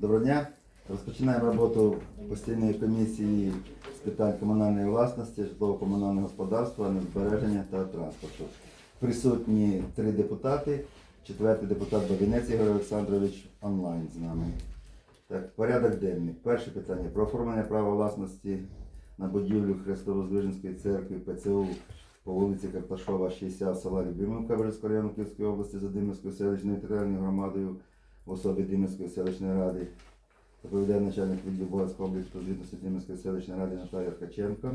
Доброго дня. Розпочинаємо роботу постійної комісії з питань комунальної власності, житлово-комунального господарства, незбереження та транспорту. Присутні три депутати. Четвертий депутат Бабінець Ігор Олександрович онлайн з нами. Так, порядок денний. Перше питання про оформлення права власності на будівлю Хрестово-Здвиженської церкви ПЦУ по вулиці Карташова, 60 села району Київської області за Димирською селищною територіальною громадою особі Димирської селищної ради. Доповідає начальник відділу Богатського обліку звітності Димирської селищної ради Наталія Ткаченко.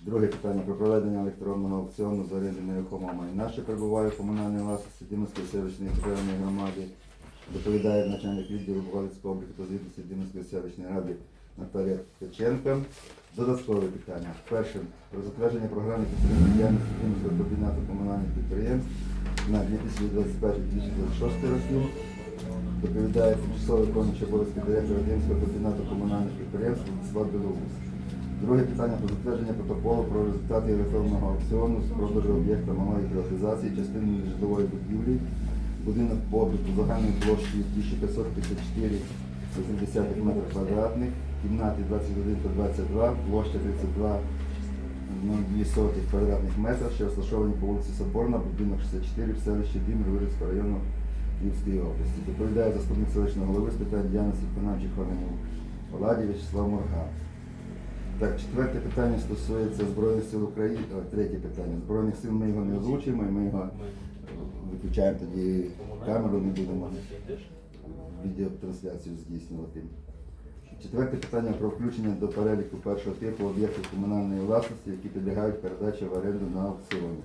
Друге питання про проведення електронного аукціону за оренду нерухомого майна, що перебуває в комунальній власності Димирської селищної територіальної громади. Доповідає начальник відділу Богатського обліку та звітності Димирської селищної ради Наталія Ткаченко. Додаткове питання. Перше про затвердження програми підтримки діяльності Димирського комбінату комунальних підприємств на 2025-2026 роки. Доповідає тимчасово виконуючий обов'язки директора Димського комбінату комунальних підприємств Владислав Білоус. Друге питання про затвердження протоколу про результати електронного аукціону з продажу об'єкта малої приватизації частини житлової будівлі, будинок побуту загальною площею 1554 80 метрів квадратних, кімнати 21 та 22, площа 32 2 квадратних метрів, що розташовані по вулиці Соборна, будинок 64 в селищі Дім Вирівського району Київської області. Доповідає заступник селищного голови з питань діяльності виконавчих органів владі Вячеслав Морга. Так, четверте питання стосується Збройних сил України. О, третє питання. Збройних сил ми його не озвучуємо, і ми його виключаємо тоді камеру, не будемо відеотрансляцію здійснювати. Четверте питання про включення до переліку першого типу об'єктів комунальної власності, які підлягають передачі в оренду на аукціоні.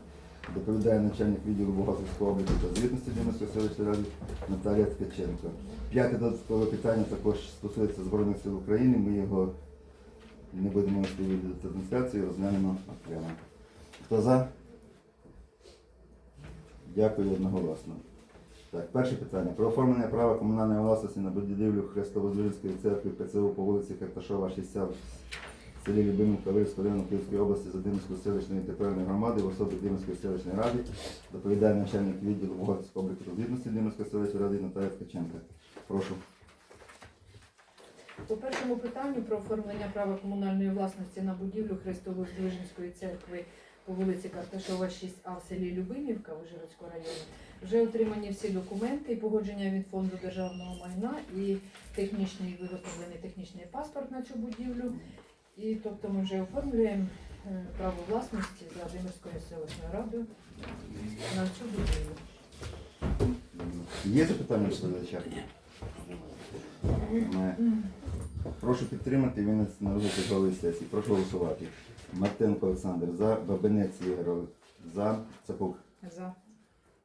Доповідає начальник відділу бухгалтерського обліку та звітності Дімської селищної ради Наталія Ткаченко. П'яте додаткове питання також стосується Збройних сил України. Ми його не будемо вести відеотрансляцію, розглянемо окремо. Хто за? Дякую одноголосно. Так, перше питання. Про оформлення права комунальної власності на будівлю Хрестово-Звірської церкви ПЦУ по вулиці Карташова, 60 в селі Любимівка Кавирського району Київської області за Димської селищної територіальної громади в особі Димської селищної ради доповідає начальник відділу бухгалтерського обліку та звітності Димської селищної ради Наталія Ткаченка. Прошу. По першому питанню про оформлення права комунальної власності на будівлю Христово-Здвиженської церкви по вулиці Карташова, 6А в селі Любимівка Вижгородського району вже отримані всі документи і погодження від фонду державного майна і технічний виготовлений технічний паспорт на цю будівлю. І тобто ми вже оформлюємо е, право власності за Димирською селищною радою на цю будівлю. Є запитання доповідача? Немає. Прошу підтримати винести на розгляд чергової сесії. Прошу голосувати. Мартенко Олександр за, Бабинець Ігор за, Цапук, За.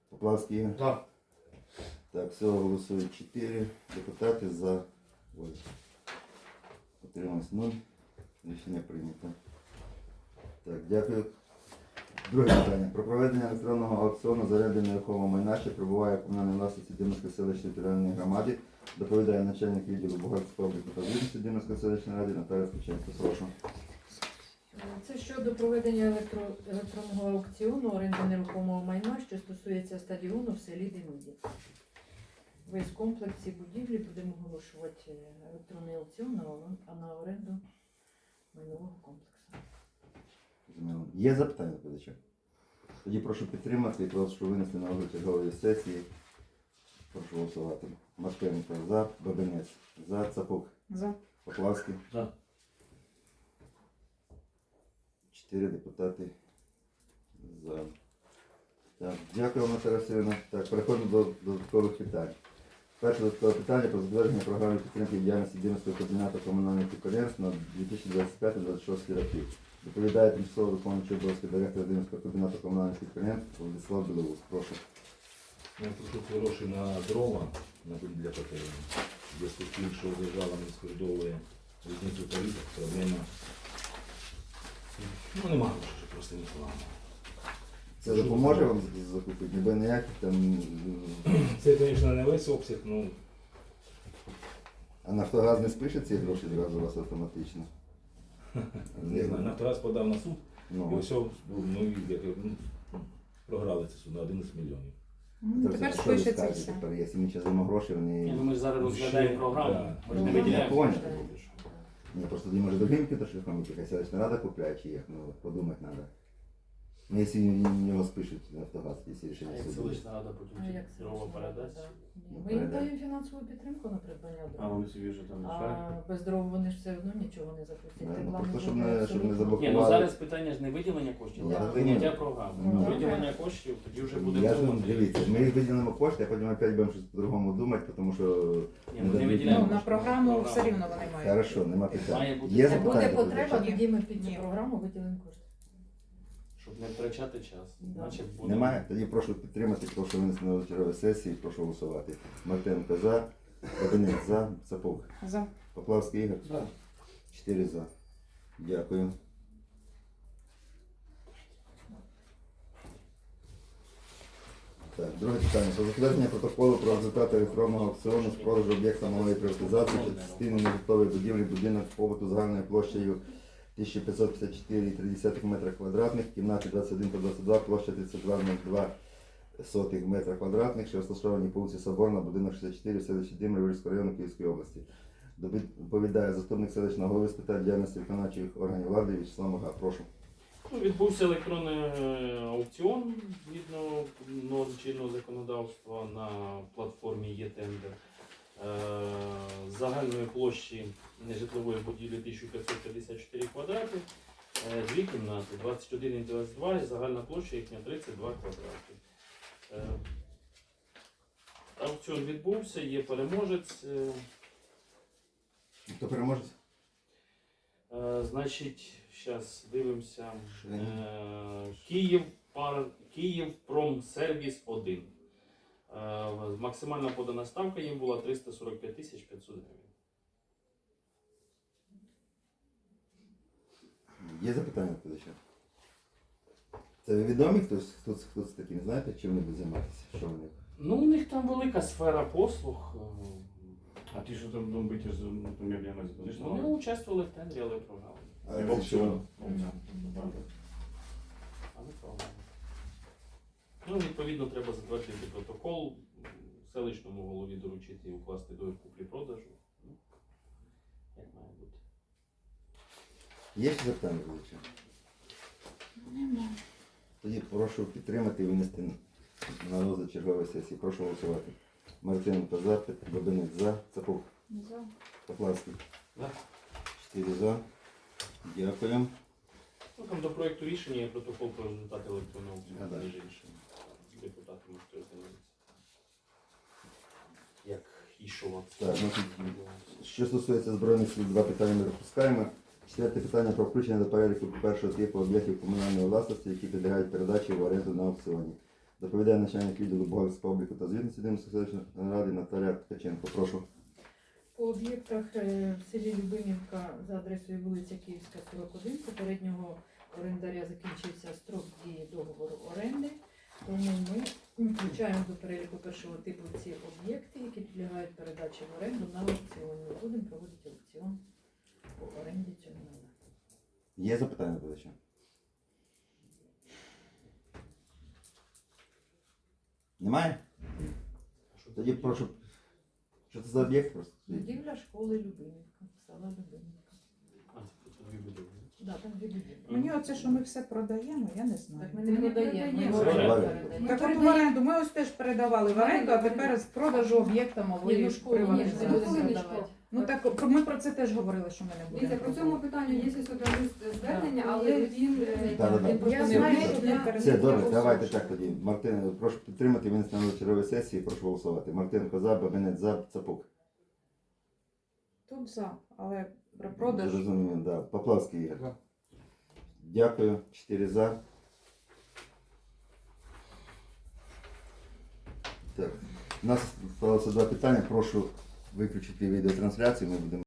Поплавський Ігор. За. Так, всього голосують 4 депутати за. Ой. Отрималось 0. Рішення прийнято. Так, дякую. Друге питання. Про проведення електронного аукціону за оренду нерухомого майна, що прибуває в комунальній власності Димирської селищної територіальної громади, доповідає начальник відділу бухгалтерського обліку та звітності Димирської селищної ради Наталія Скученко. Прошу. Це щодо проведення електро- електронного аукціону оренди нерухомого майна, що стосується стадіону в селі Демиді. Весь комплекс ці будівлі будемо оголошувати е, електронний аукціон на оренду майнового комплексу. Є запитання доповідача? Тоді прошу підтримати і прошу винести на розгляд чергової сесії. Прошу голосувати. Мартиненко за, Бабинець за, Цапук, За. Поплавський. За. Чотири депутати за. Так, дякую, Наталя Васильівна. Так, переходимо до додаткових питань. Перше додаткове питання про затвердження програми підтримки діяльності Дімського комбінату комунальних підприємств на 2025-2026 роки. Доповідає тимчасово виконуючий обов'язки директора Дімського комбінату комунальних підприємств Владислав Білоус. Прошу. Просили гроші на дрова на для. В зв'язку з що держава не скордовує різницю тарифів, проблема. Ну нема грошей, просто не слава. Це допоможе вам закупити? Ніби ніяких там. Це, звісно, не весь обсяг, ну А Нафтогаз не спише ці гроші зразу у вас автоматично? не знаю. Нафтогаз подав на суд, і Ну, ось ну, як, ну, програли це суд на 11 мільйонів. Ну, Тепер спишеться все. Тепер, якщо ми зараз даємо гроші, вони... Ні, ну ми ж зараз розглядаємо програму. Ми ж не Ну, Я виділяємо. Ні, просто тоді може другим каким-то шляхом йти, рада купляє, чи як, ну, подумати треба. Ну, якщо в нього спишуть Нафтогаз, якщо А рішення як суду. селищна рада потім А як дрова селищна передасть? Ні, Ну, Ми їм передасть. даємо фінансову підтримку на придбання А дров. вони собі вже там лишають. А без дров вони ж все одно нічого не запустять. Да, ну, Тепла не щоб буде не- щоб не абсолютно. заблокувати. Ні, ну зараз питання ж не виділення коштів, Я а розумію. прийняття програми. Ну, Виділення коштів, тоді вже буде Я ж думати. дивіться, ми виділимо кошти, а потім опять будемо щось по-другому думати, тому що Ні, ну не Ну, виділяємо. на кошти, програму все рівно вони мають. хорошо, нема Має бути. Є Це Це буде запитання? до потреба, тоді ми під цю Ні. програму виділимо кошти. Щоб не втрачати час. Да. Значить, буде. Немає? Тоді прошу підтримати, прошу винести на черговій сесії, прошу голосувати. Мартинко за, Кабінет за, Сапог. За. Поплавський Ігор. За. Чотири за. Дякую. Так, друге питання. Про затвердження протоколу про результати електронного аукціону з продажу об'єкта малої приватизації та частини нежитлової будівлі будинок побуту загальною площею 1554,3 метра квадратних, кімнати 21 та 22, площа 32,02 сотих метра квадратних, що розташовані по вулиці Соборна, будинок 64, в селищі Димир, Вільського району Київської області. Доповідає заступник селищного голови з питань діяльності виконавчих органів влади Вячеслав Мага. Прошу. Ну, Відбувся електронний е, аукціон згідно норм чинного законодавства на платформі ЄТендер. Е, Загальної площі нежитлової будівлі 1554 квадрати, е, дві кімнати 21 і 22 і загальна площа їхня 32 квадрати. Е, Аукціон відбувся, є переможець. е, Хто переможе? Е, Значить, зараз дивимося. Е, Київ, пар, Київ Промсервіс 1. Е, Максимальна подана ставка їм була 345 тисяч 500 гривень. Є запитання ще? Це ви відомі хтось? Хто, це- хто такі? Не знаєте, чим вони будуть займатися? Що вони? Ну, у них там велика сфера послуг. е, А ті, що там ну, з наприклад, я не Вони участвували в тендері, але програли. А, це аукціон. Але програли. Ну, відповідно, треба затвердити протокол, селищному голові доручити і укласти довід куплі-продажу. Ну, як має бути. Є ще запитання до ще? Тоді прошу підтримати і винести на розгляд чергової сесії. Прошу голосувати. Мартиненко за, Бабинець за, Цапук, За. Поплавський. За. Чотири за. Дякую. Ну, там до проекту рішення є протокол про результати електронного да. між іншим. Депутати можуть ознайомитися. Як. Так, значить, Що стосується Збройних сил, два питання ми допускаємо. Четверте питання про включення до переліку першого типу об'єктів комунальної власності, які підлягають передачі в оренду на аукціоні. Доповідає начальник відділу бухгалтерського обліку та звітності Димської ради Наталя Ткаченко. Прошу. По об'єктах е, в селі Любимівка за адресою вулиця Київська, 41, попереднього орендаря закінчився строк дії договору оренди, тому ми включаємо до переліку першого типу ці об'єкти, які підлягають передачі в оренду на аукціон. Ми будемо проводити аукціон по оренді цього майна. Є запитання до ще? Немає? Тоді прошу. Що це за об'єкт просто? Будівля школи Любимівка, села Любимівка. А, це дві будівлі. Да, там дві будівлі. Мені оце, що ми все продаємо, я не знаю. Так ми не продаємо, ми в оренду передаємо. Так от в оренду. Ми ось теж передавали в оренду, а тепер з продажу об'єкта Ні, ну школу ні, ж не приватизації. продавати. Ну так про- ми про це теж говорили, що ми не будемо. Дивіться, по цьому питанню є сюди звернення, але він, е, Да-да-да. він Я не знаю, що не перед- Все, добре, давайте так тоді. Мартин, прошу підтримати винести на черговій сесії, прошу голосувати. Мартинко за, Бабинець за, Цапук. Тут за, але про продаж. Розумію, да. Поплавський Ігор. Да. Дякую. Чотири за. Так. У нас залишилося два питання. Прошу виключити відеотрансляцію. Ми будемо